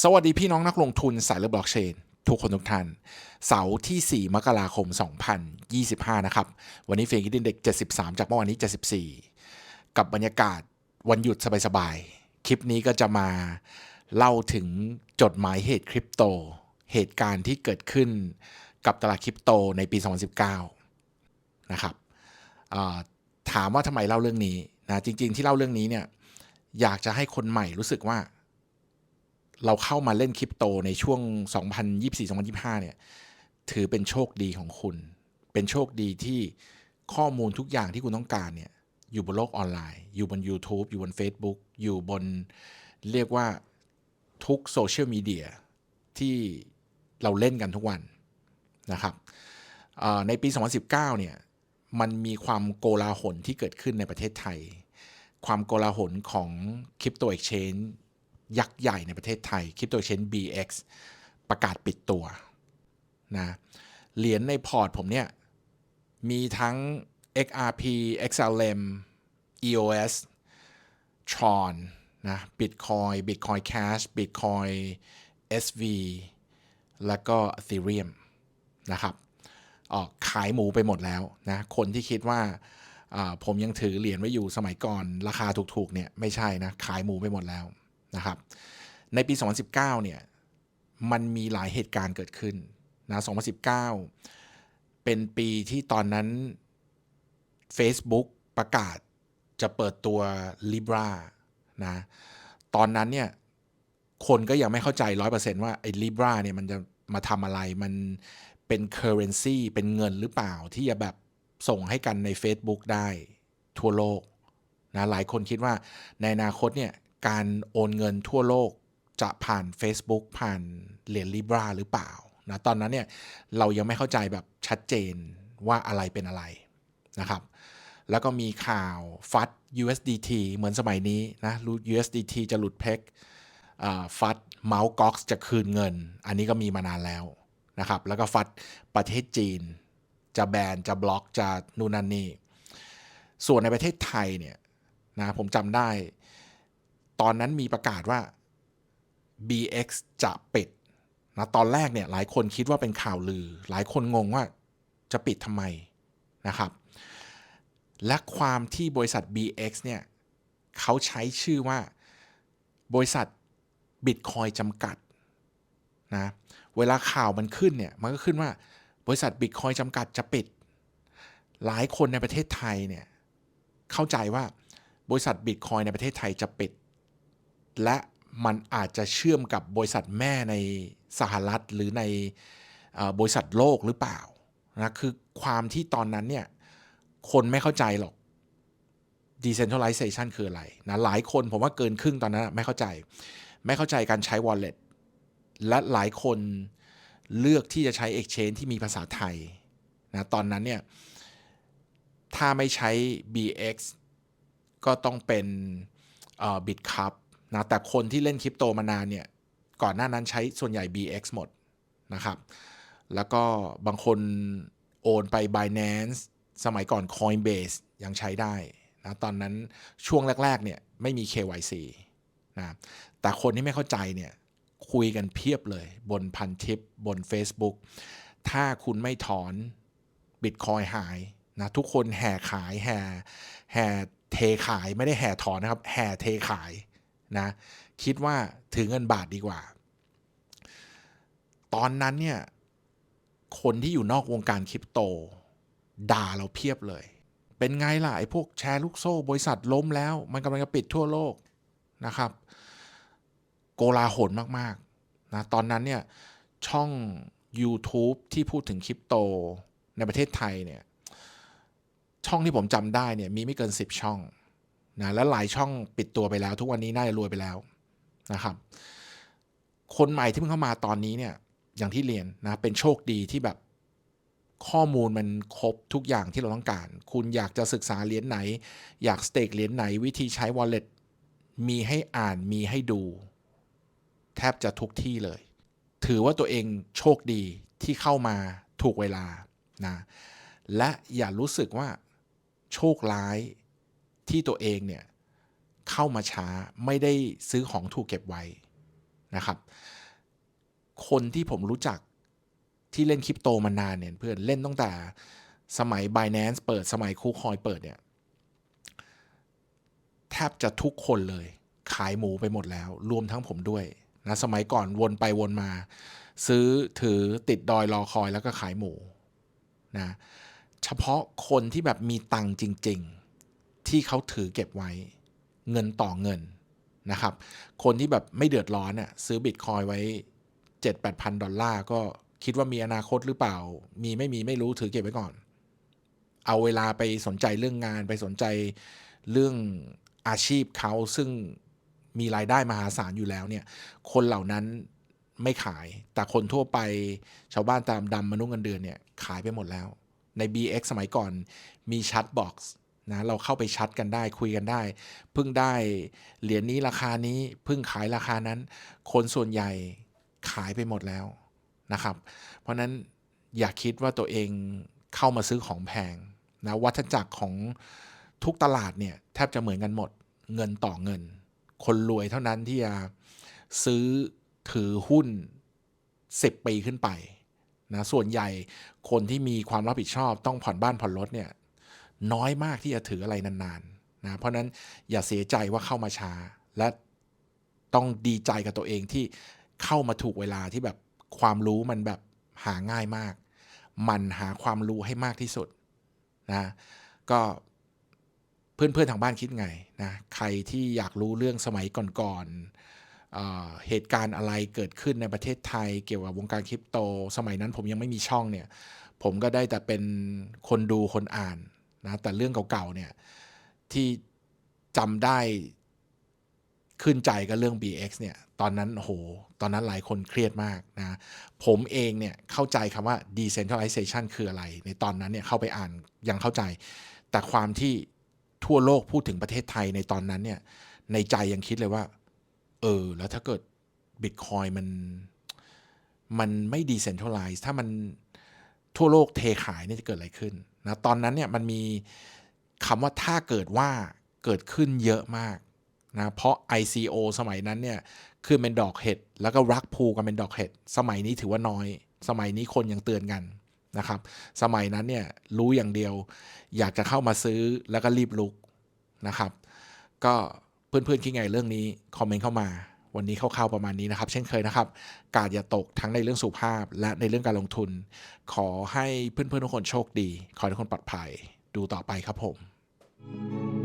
สวัสดีพี่น้องนักลงทุนสายเลือบล็อกเชน ทุกคนทุกท่าน เสาร์ที่ 4 มกราคม 2025 นะครับ วันนี้เฟรนกินเด็ก 73 จากเมื่อวานนี้ 74 กับบรรยากาศวันหยุดสบายๆ คลิปนี้ก็จะมาเล่าถึงจดหมายเหตุคริปโต เหตุการณ์ที่เกิดขึ้นกับตลาดคริปโตในปี 2019 นะครับถามว่าทำไมเล่าเรื่องนี้นะจริง ๆ ที่เล่าเรื่องนี้เนี่ยอยากจะให้คนใหม่รู้สึกว่า เราเข้ามาเล่นคริปโตในช่วง 2024-2025 เนี่ย ถือเป็นโชคดีของคุณ เป็นโชคดีที่ข้อมูลทุกอย่างที่คุณต้องการเนี่ย อยู่บนโลกออนไลน์ อยู่บน YouTube อยู่บน Facebook อยู่บนเรียกว่าทุกโซเชียลมีเดียที่เราเล่นกันทุกวันนะครับในปี 2019 เนี่ย มันมีความโกลาหลที่เกิดขึ้นในประเทศไทย ความโกลาหลของคริปโตเอ็กชแนน ยักษ์ใหญ่ในประเทศไทยคริปโตเชน BX ประกาศปิดตัวนะเหรียญในพอร์ตผมเนี่ย มีทั้ง XRP XLM EOS Tron นะ Bitcoin Bitcoin Cash Bitcoin SV แล้วก็ Ethereum นะครับออกขายหมูไปหมดแล้วนะ คนที่คิดว่าอ่าผมยังถือเหรียญไว้อยู่สมัยก่อนราคาถูกๆเนี่ยไม่ใช่นะ ขายหมูไปหมดแล้ว นะครับ ในปี 2019 เนี่ย มันมีหลายเหตุการณ์เกิดขึ้นนะ 2019 เป็นปีที่ตอนนั้น Facebook ประกาศจะเปิดตัว Libra นะ ตอนนั้นเนี่ย คนก็ยังไม่เข้าใจ 100%ว่าไอ้ Libra เนี่ยมันจะมาทำอะไร มันเป็น currency เป็นเงินหรือเปล่าที่จะแบบส่งให้กันใน Facebook ได้ทั่วโลกนะหลายคนคิดว่าในอนาคตเนี่ย การโอนเงินทั่วโลกจะผ่าน Facebook ผ่านเหรียญ Libra หรือเปล่านะตอนนั้นเนี่ยเรายังไม่เข้าใจแบบชัดเจนว่าอะไรเป็นอะไรนะครับแล้วก็มีข่าวฟัด USDT เหมือนสมัยนี้นะรู้ USDT จะหลุดเพกฟัดเมาส์ก๊อกจะคืนเงิน อันนี้ก็มีมานานแล้วนะครับ แล้วก็ฟัดประเทศจีน จะแบน จะบล็อก จะนู่นนั่นนี่ ส่วนในประเทศไทยเนี่ยนะผมจำได้ ตอนนั้นมีประกาศว่า BX จะปิดนะตอนแรกเนี่ยหลายคนคิดว่าเป็นข่าวลือ หลายคนงงว่าจะปิดทำไมนะครับ และความที่บริษัท BX เนี่ยเขาใช้ชื่อว่าบริษัท Bitcoin จำกัดนะเวลาข่าวมันขึ้นเนี่ยมันก็ขึ้นว่าบริษัท Bitcoin จำกัดจะปิด หลายคนในประเทศไทยเนี่ยเข้าใจว่าบริษัท Bitcoin ในประเทศไทยจะปิด และมันอาจจะเชื่อมกับบริษัทแม่ในสหรัฐหรือในบริษัทโลกหรือเปล่านะคือความที่ตอนนั้นเนี่ยคนไม่เข้าใจหรอก decentralization คืออะไรนะหลายคนผมว่าเกินครึ่งตอนนั้นไม่เข้าใจ ไม่เข้าใจการใช้ wallet และหลายคนเลือกที่จะใช้ exchange ที่มีภาษาไทยนะตอนนั้นเนี่ยถ้าไม่ใช้ BX ก็ต้องเป็นบิตคัพ นะแต่คนที่เล่นคริปโตมานานเนี่ยก่อนหน้านั้นใช้ส่วนใหญ่ BX หมดนะครับ แล้วก็บางคนโอนไป Binance สมัยก่อน Coinbase ยังใช้ได้นะตอนนั้นช่วงแรกๆเนี่ยไม่มี KYC นะแต่คนที่ไม่เข้าใจเนี่ยคุยกันเพียบเลยบนพันทิปบน Facebook ถ้าคุณไม่ถอน Bitcoin หายนะทุกคนแห่ขายแห่แห่เทขายไม่ได้แห่ถอนนะครับ แห่เทขาย นะคิดว่าถือเงินบาทดีกว่า ตอนนั้นเนี่ยคนที่อยู่นอกวงการคริปโต ด่าเราเพียบเลย เป็นไงล่ะไอ้พวกแชร์ลูกโซ่ บริษัทล้มแล้ว มันกำลังจะปิดทั่วโลกนะครับ โกลาหลมากๆนะตอนนั้นเนี่ยช่อง YouTube ที่พูดถึงคริปโตในประเทศไทยเนี่ยช่องที่ผมจำได้เนี่ยมีไม่เกิน 10 ช่อง นะและหลายช่องปิดตัวไปแล้ว ทุกวันนี้น่าจะรวยไปแล้วนะครับ คนใหม่ที่เพิ่งเข้ามาตอนนี้เนี่ยอย่างที่เรียนนะเป็นโชคดีที่แบบข้อมูลมันครบทุกอย่างที่เราต้องการ คุณอยากจะศึกษาเหรียญไหน อยากสเต็กเหรียญไหน วิธีใช้ wallet มีให้อ่านมีให้ดู แทบจะทุกที่เลย ถือว่าตัวเองโชคดีที่เข้ามาถูกเวลานะและอย่ารู้สึกว่าโชคร้าย ที่ตัวเองเนี่ยเข้ามาช้าไม่ได้ซื้อของถูกเก็บไว้นะครับ คนที่ผมรู้จักที่เล่นคริปโตมานานเนี่ยเพื่อนเล่นตั้งแต่สมัย Binance เปิดสมัยคูคอยเปิดเนี่ยแทบจะทุกคนเลยขายหมูไปหมดแล้ว รวมทั้งผมด้วยนะสมัยก่อนวนไปวนมา ซื้อถือติดดอยรอคอยแล้วก็ขายหมูนะเฉพาะคนที่แบบมีตังค์จริง ๆ ที่เขาถือเก็บไว้เงินต่อเงินนะครับ คนที่แบบไม่เดือดร้อนอะซื้อบิตคอยไว้ 7 8พันดอลลาร์ก็คิดว่ามีอนาคตหรือเปล่า มีไม่มีไม่รู้ถือเก็บไว้ก่อน เอาเวลาไปสนใจเรื่องงานไปสนใจเรื่องอาชีพเขาซึ่งมีรายได้มหาศาลอยู่แล้วเนี่ย คนเหล่านั้นไม่ขาย แต่คนทั่วไปชาวบ้านตามดำมนุษย์เงินเดือนเนี่ย ขายไปหมดแล้ว ใน BX สมัยก่อนมีชัดบ็อกซ์ นะเราเข้าไปชัดกันได้คุยกันได้ เพิ่งได้เหรียญนี้ราคานี้เพิ่งขายราคานั้น คนส่วนใหญ่ขายไปหมดแล้วนะครับ เพราะนั้นอย่าคิดว่าตัวเองเข้ามาซื้อของแพงนะวัฏจักรของทุกตลาดเนี่ยแทบจะเหมือนกันหมดเงินต่อเงิน คนรวยเท่านั้นที่จะซื้อถือหุ้น 10 ปีขึ้นไปนะส่วนใหญ่คนที่มีความรับผิดชอบต้องผ่อนบ้านผ่อนรถเนี่ย น้อยมากที่จะถืออะไรนานๆนะเพราะนั้นอย่าเสียใจว่าเข้ามาช้า และต้องดีใจกับตัวเองที่เข้ามาถูกเวลาที่แบบความรู้มันแบบหาง่ายมาก มันหาความรู้ให้มากที่สุดนะก็เพื่อนๆทางบ้านคิดไงนะใครที่อยากรู้เรื่องสมัยก่อนๆเเหตุการณ์อะไรเกิดขึ้นในประเทศไทย เกี่ยวกับวงการคริปโต สมัยนั้นผมยังไม่มีช่องเนี่ย ผมก็ได้แต่เป็นคนดูคนอ่าน นะแต่เรื่องเก่าๆเนี่ยที่จำได้ขึ้นใจก็เรื่อง BX เนี่ยตอนนั้นโหตอนนั้นหลายคนเครียดมากนะผมเองเนี่ยเข้าใจคำว่า decentralization คืออะไร ในตอนนั้นเนี่ยเข้าไปอ่านยังเข้าใจ แต่ความที่ทั่วโลกพูดถึงประเทศไทยในตอนนั้นเนี่ยในใจยังคิดเลยว่า เออ แล้วถ้าเกิด Bitcoin มันมันไม่ decentralize ถ้ามันทั่วโลกเทขายนี่จะเกิดอะไรขึ้น นะตอนนั้นเนี่ยมันมีคำว่าถ้าเกิดว่าเกิดขึ้นเยอะมากนะเพราะ ICO สมัยนั้นเนี่ยคือเป็นดอกเห็ดแล้วก็รักพูกันเป็นดอกเห็ดสมัยนี้ถือว่าน้อย สมัยนี้คนยังเตือนกันนะครับ สมัยนั้นเนี่ยรู้อย่างเดียว อยากจะเข้ามาซื้อแล้วก็รีบลุกนะครับ ก็เพื่อนๆคิดไงเรื่องนี้ คอมเมนต์เข้ามา วันนี้คร่าวๆประมาณนี้นะครับ เช่นเคยนะครับ กาดอย่าตกทั้งในเรื่องสุขภาพ และในเรื่องการลงทุน ขอให้เพื่อนๆทุกคนโชคดี ขอให้ทุกคนปลอดภัย ดูต่อไปครับผม